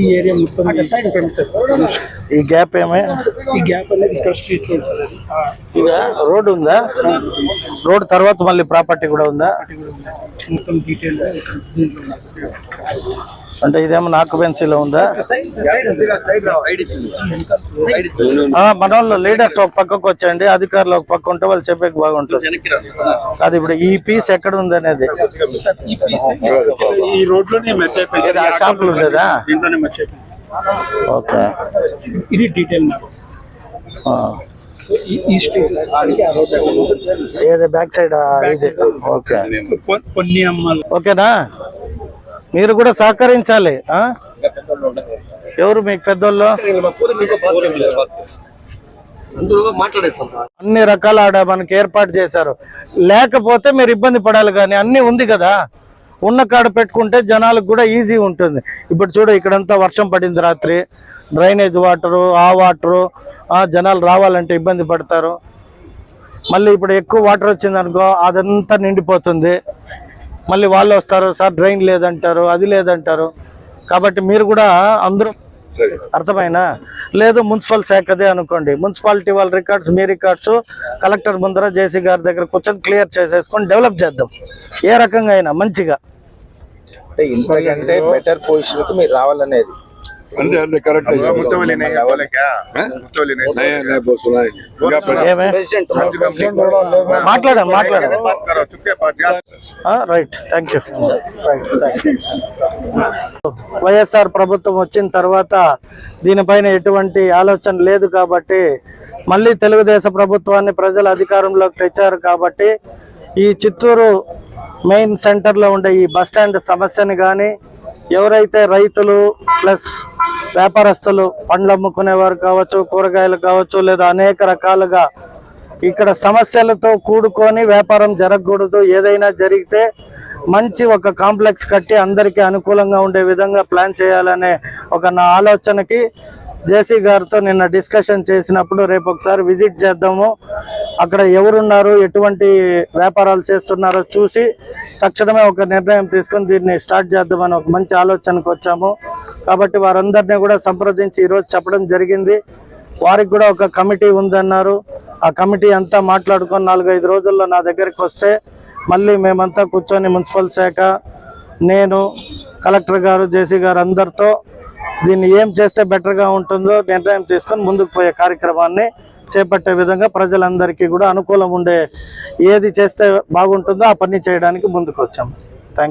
ఈ ఏరియా మొత్తం. ఈ గ్యాప్ ఏమే ఈ గ్యాప్ అనేది ఇక్కడ స్ట్రీట్ రోడ్ ఇక రోడ్ ఉందా రోడ్ తర్వాత మళ్ళీ ప్రాపర్టీ కూడా ఉందా. మొత్తం డీటెయిల్. అంటే ఇదేమన్నా ఆక్యుపెన్సీలో ఉందా? సైడ్ సైడ్ ఉంది. మన వాళ్ళు లీడర్స్ ఒక పక్కకు వచ్చండి అధికారులు ఒక పక్క ఉంటే వాళ్ళు చెప్పేకి బాగుంటుంది. అది ఇప్పుడు ఈ పీస్ ఎక్కడ ఉంది అనేది. సార్, ఈ షాపులు ఉండేదా ఓకే. ఇది డీటెయిల్ మ్యాప్ ఆ. సో ఈ- ఈ స్ట్రీట్ ఆ రోడ్ ఏది బ్యాక్ సైడ్ ఇది? ఓకే. అమ్మాలి. ఓకేనా? మీరు కూడా సహకరించాలి? ఎవరు మీకు పెద్దోళ్ళు అన్ని రకాల ఆడ మనకి ఏర్పాటు చేశారు. లేకపోతే మీరు ఇబ్బంది పడాలి కానీ అన్ని ఉంది కదా. ఉన్న కాడ పెట్టుకుంటే జనాలకు కూడా ఈజీ ఉంటుంది. ఇప్పుడు చూడు ఇక్కడంతా వర్షం పడింది రాత్రి. డ్రైనేజ్ వాటరు ఆ వాటరు ఆ జనాలు రావాలంటే ఇబ్బంది పడతారు. మళ్ళీ ఇప్పుడు ఎక్కువ వాటర్ వచ్చింది అనుకో అదంతా నిండిపోతుంది. మళ్ళీ వాళ్ళు వస్తారు సార్ డ్రైన్ లేదంటారు అది లేదంటారు. కాబట్టి మీరు కూడా అందరూ అర్థమైనా? లేదు మున్సిపల్ శాఖదే అనుకోండి. మున్సిపాలిటీ వాళ్ళ రికార్డ్స్ మీ రికార్డ్స్ కలెక్టర్ ముందర జేసీ గారి దగ్గర కూర్చొని క్లియర్ చేసేసుకొని డెవలప్ చేద్దాం. ఏ రకంగా అయినా మంచిగా. అంటే ఇంతకంటే బెటర్ పొజిషన్కి మీరు రావాలనేది. Right thank you. వైఎస్ఆర్ ప్రభుత్వం వచ్చిన తర్వాత దీనిపైన ఎటువంటి ఆలోచన లేదు కాబట్టి మళ్ళీ తెలుగుదేశం ప్రభుత్వాన్ని ప్రజలు అధికారంలోకి తెచ్చారు కాబట్టి ఈ చిత్తూరు మెయిన్ సెంటర్లో ఉండే ఈ బస్ స్టాండ్ సమస్యని కానీ ఎవరైతే రైతులు ప్లస్ వ్యాపారస్తులు పండ్లు అమ్ముకునేవారు కావచ్చు కూరగాయలు కావచ్చు లేదా అనేక రకాలుగా ఇక్కడ సమస్యలతో కూడుకొని వ్యాపారం జరగకూడదు. ఏదైనా జరిగితే మంచి ఒక కాంప్లెక్స్ కట్టి అందరికీ అనుకూలంగా ఉండే విధంగా ప్లాన్ చేయాలనే ఒక నా ఆలోచనకి జేసీ గారితో నిన్న డిస్కషన్ చేసినప్పుడు రేపు ఒకసారి విజిట్ చేద్దాము. అక్కడ ఎవరున్నారు ఎటువంటి వ్యాపారాలు చేస్తున్నారో చూసి తక్షణమే ఒక నిర్ణయం తీసుకొని దీన్ని స్టార్ట్ చేద్దామని ఒక మంచి ఆలోచనకు వచ్చాము. కాబట్టి వారందరినీ కూడా సంప్రదించి ఈరోజు చెప్పడం జరిగింది. వారికి కూడా ఒక కమిటీ ఉందన్నారు. ఆ కమిటీ అంతా మాట్లాడుకొని నాలుగైదు రోజుల్లో నా దగ్గరికి వస్తే మళ్ళీ మేమంతా కూర్చొని మున్సిపల్ శాఖ నేను కలెక్టర్ గారు జేసీ గారు అందరితో దీన్ని ఏం చేస్తే బెటర్గా ఉంటుందో నిర్ణయం తీసుకొని ముందుకు పోయే కార్యక్రమాన్ని చేపట్టే విధంగా ప్రజలందరికీ కూడా అనుకూలం ఉండే ఏది చేస్తే బాగుంటుందో ఆ పని చేయడానికి ముందుకు వచ్చాము